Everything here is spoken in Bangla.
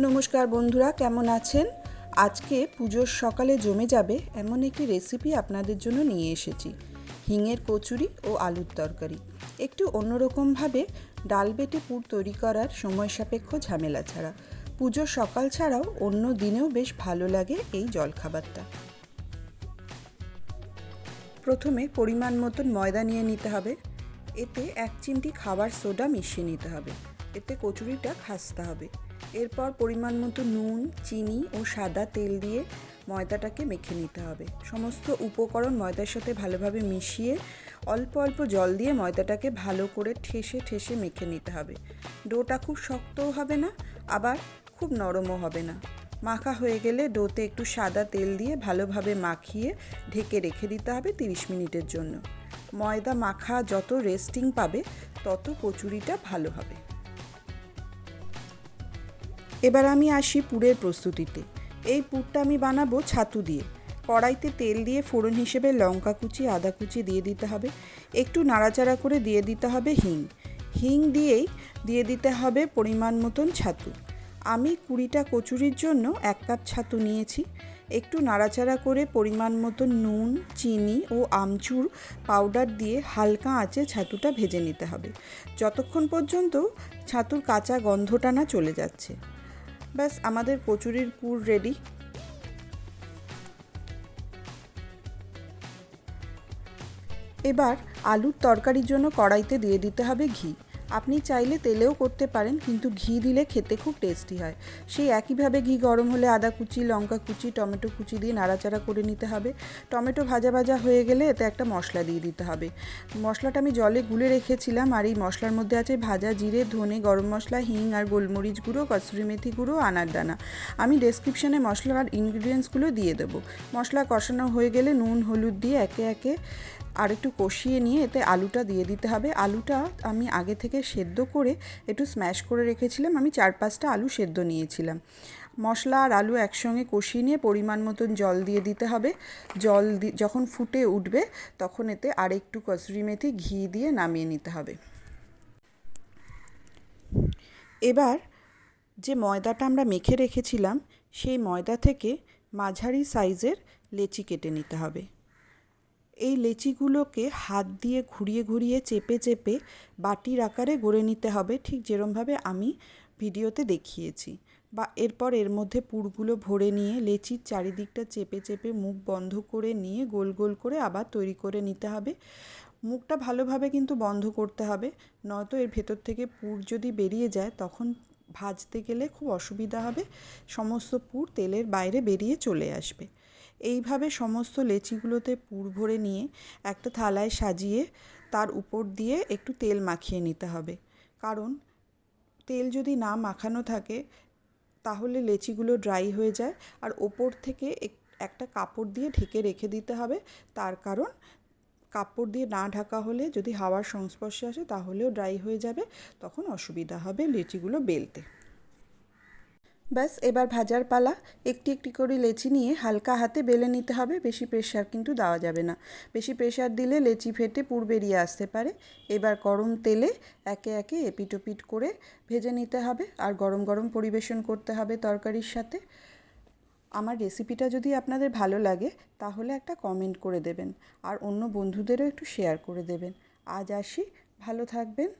নমস্কার বন্ধুরা, কেমন আছেন? আজকে পুজোর সকালে জমে যাবে এমন একটি রেসিপি আপনাদের জন্য নিয়ে এসেছি। হিঙের কচুরি ও আলুর তরকারি। একটু অন্যরকমভাবে ডাল বেটে পুর তৈরি করার সময় সাপেক্ষ ঝামেলা ছাড়া। পুজোর সকাল ছাড়াও অন্য দিনেও বেশ ভালো লাগে এই জলখাবারটা। প্রথমে পরিমাণ মতন ময়দা নিয়ে নিতে হবে। এতে এক চিমটি খাবার সোডা মিশিয়ে নিতে হবে। এতে কচুরিটা খাসতে হবে। এরপর পরিমাণ মতো নুন, চিনি ও সাদা তেল দিয়ে ময়দাটাকে মেখে নিতে হবে। সমস্ত উপকরণ ময়দার সাথে ভালোভাবে মিশিয়ে অল্প অল্প জল দিয়ে ময়দাটাকে ভালো করে ঠেসে ঠেসে মেখে নিতে হবে। ডোটা খুব শক্তও হবে না, আবার খুব নরমও হবে না। মাখা হয়ে গেলে ডোতে একটু সাদা তেল দিয়ে ভালোভাবে মাখিয়ে ঢেকে রেখে দিতে হবে তিরিশ মিনিটের জন্য। ময়দা মাখা যত রেস্টিং পাবে, তত কচুরিটা ভালো হবে। এবার আমি আসি পুরের প্রস্তুতিতে। এই পুরটা আমি বানাবো ছাতু দিয়ে। কড়াইতে তেল দিয়ে ফোড়ন হিসেবে লঙ্কা কুচি, আদা কুচি দিয়ে দিতে হবে। একটু নাড়াচাড়া করে দিয়ে দিতে হবে হিং। হিং দিয়েই দিয়ে দিতে হবে পরিমাণ মতন ছাতু। আমি কুড়িটা কচুরির জন্য এক কাপ ছাতু নিয়েছি। একটু নাড়াচাড়া করে পরিমাণ মতো নুন, চিনি ও আমচুর পাউডার দিয়ে হালকা আঁচে ছাতুটা ভেজে নিতে হবে। যতক্ষণ পর্যন্ত ছাতুর কাঁচা গন্ধটা না চলে যাচ্ছে। ব্যাস আমাদের কচুরির পুর রেডি এবার আলুর তরকারির জন্য কড়াইতে দিয়ে দিতে হবে ঘি। আপনি চাইলে তেলেও করতে পারেন, কিন্তু ঘি দিলে খেতে খুব টেস্টি হয়। সেই একইভাবে ঘি গরম হলে আদা কুচি, লঙ্কা কুচি, টমেটো কুচি দিয়ে নাড়াচাড়া করে নিতে হবে। টমেটো ভাজা ভাজা হয়ে গেলে এতে একটা মশলা দিয়ে দিতে হবে। মশলাটা আমি জলে গুলে রেখেছিলাম আর এই মশলার মধ্যে আছে ভাজা জিরে, ধনে, গরম মশলা, হিং আর গোলমরিচ গুঁড়ো, কসুরি মেথি গুঁড়ো, আনার দানা। আমি ডেসক্রিপশানে মশলার ইনগ্রিডিয়েন্টসগুলো দিয়ে দেবো। মশলা কষানো হয়ে গেলে নুন, হলুদ দিয়ে একে একে আর একটু কষিয়ে নিয়ে এতে আলুটা দিয়ে দিতে হবে। আলুটা আমি আগে থেকে সেদ্ধ করে একটু স্ম্যাশ করে রেখেছিলাম। আমি চার পাঁচটা আলু সেদ্ধ নিয়েছিলাম। মশলা আর আলু একসঙ্গে কষিয়ে নিয়ে পরিমাণ মতন জল দিয়ে দিতে হবে। জল যখন ফুটে উঠবে তখন এতে আর একটু কসুরি মেথি ঘি দিয়ে নামিয়ে নিতে হবে। এবার যে ময়দাটা আমরা মেখে রেখেছিলাম, সেই ময়দা থেকে মাঝারি সাইজের লেচি কেটে নিতে হবে। এই লেচিগুলোকে হাত দিয়ে ঘুরিয়ে ঘুরিয়ে চেপে চেপে বাটির আকারে গড়ে নিতে হবে। ঠিক যেরমভাবে আমি ভিডিওতে দেখিয়েছি। বা এরপর এর মধ্যে পুরগুলো ভরে নিয়ে লেচির চারিদিকটা চেপে চেপে মুখ বন্ধ করে নিয়ে গোল গোল করে আবার তৈরি করে নিতে হবে। মুখটা ভালোভাবে কিন্তু বন্ধ করতে হবে। নয়তো এর ভেতর থেকে পুর যদি বেরিয়ে যায়, তখন ভাজতে গেলে খুব অসুবিধা হবে। সমস্ত পুর তেলের বাইরে বেরিয়ে চলে আসবে। এইভাবে সমস্ত লেচিগুলোতে পুর ভরে নিয়ে একটা থালায় সাজিয়ে তার উপর দিয়ে একটু তেল মাখিয়ে নিতে হবে। কারণ তেল যদি না মাখানো থাকে, তাহলে লেচিগুলো ড্রাই হয়ে যায়। আর ওপর থেকে একটা কাপড় দিয়ে ঢেকে রেখে দিতে হবে। তার কারণ কাপড় দিয়ে না ঢাকা হলে যদি হাওয়ার সংস্পর্শে আসে, তাহলেও ড্রাই হয়ে যাবে। তখন অসুবিধা হবে লেচিগুলো বেলতে। ব্যাস, এবার ভাজার পালা। একটি একটি করে লেচি নিয়ে হালকা হাতে বেলে নিতে হবে, বেশি প্রেশার কিন্তু দেওয়া যাবে না। বেশি প্রেশার দিলে লেচি ফেটে পুর বেরিয়ে আসতে পারে। এবার গরম তেলে একে একে এপিটোপিট করে ভেজে নিতে হবে আর গরম গরম পরিবেশন করতে হবে তরকারির সাথে। আমার রেসিপিটা যদি আপনাদের ভালো লাগে, তাহলে একটা কমেন্ট করে দেবেন। আর অন্য বন্ধুদেরও একটু শেয়ার করে দেবেন। আজ আসি, ভালো থাকবেন।